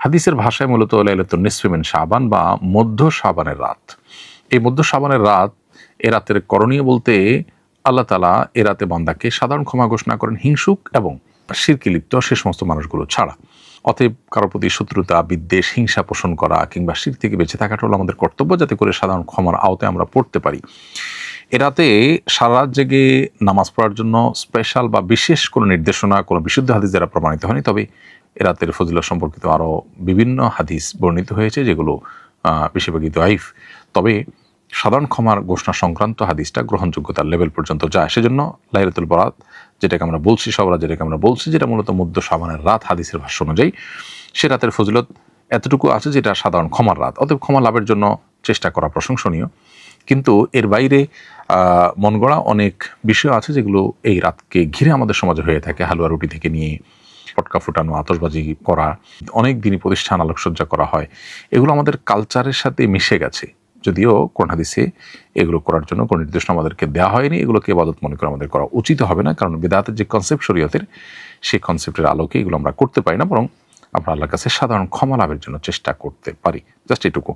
হাদিসের ভাষায় মূলত লাইলাতুন নিসফিমিন শাবান বা মধ্য শাবানের রাত। এই মধ্য শাবানের রাত, এ রাতের করণীয় বলতে আল্লাহ তালা এ রাতে বান্দাকে সাধারণ ক্ষমা ঘোষণা করেন হিংসুক এবং শিরকি লিপ্ত সে সমস্ত মানুষগুলো ছাড়া। অতএব কারোর প্রতি শত্রুতা, বিদ্বেষ, হিংসা পোষণ করা কিংবা শির থেকে বেঁচে থাকাটা হলো আমাদের কর্তব্য যাতে করে সাধারণ ক্ষমার আওতায় আমরা পড়তে পারি। এরাতে সারা জেগে নামাজ পড়ার জন্য স্পেশাল বা বিশেষ কোনো নির্দেশনা, কোনো বিশুদ্ধ হাদিস দ্বারা প্রমাণিত হয়নি। তবে এরাতের ফজিলত সম্পর্কিত আরও বিভিন্ন হাদিস বর্ণিত হয়েছে যেগুলো বেশিরভাগই দোয়াইফ তবে সাধারণ ক্ষমার ঘোষণা সংক্রান্ত হাদিসটা গ্রহণযোগ্যতার লেভেল পর্যন্ত যায়। সেজন্য লাইলাতুল বরাত, যেটাকে আমরা বলছি সবরা যেটাকে আমরা বলছি, যেটা মূলত মধ্য সাবানের রাত হাদিসের ভাষ্য অনুযায়ী, সে রাতের ফজিলত এতটুকু আছে যেটা সাধারণ ক্ষমার রাত। অতএব ক্ষমা লাভের জন্য চেষ্টা করা প্রশংসনীয়। কিন্তু এর বাইরে আহ, মন গড়া অনেক বিষয় আছে যেগুলো এই রাতকে ঘিরে আমাদের সমাজে হয়ে থাকে হালুয়া রুটি থেকে নিয়ে পটকা ফুটানো আতশবাজি করা অনেক দিনই প্রতিষ্ঠান আলোকসজ্জা করা হয়। এগুলো আমাদের কালচারের সাথে মিশে গেছে। যদিও কোন হাদিসে এগুলো করার জন্য কোনো নির্দেশনা আমাদেরকে দেওয়া হয়নি। এগুলোকে এবাদত মনে করে আমাদের করা উচিত হবে না কারণ বেদাতের যে কনসেপ্ট শরীয়তের সেই কনসেপ্টের আলোকে এগুলো আমরা করতে পারি না বরং আমরা আল্লাহর কাছে সাধারণ ক্ষমা লাভের জন্য চেষ্টা করতে পারি। জাস্ট এটুকু।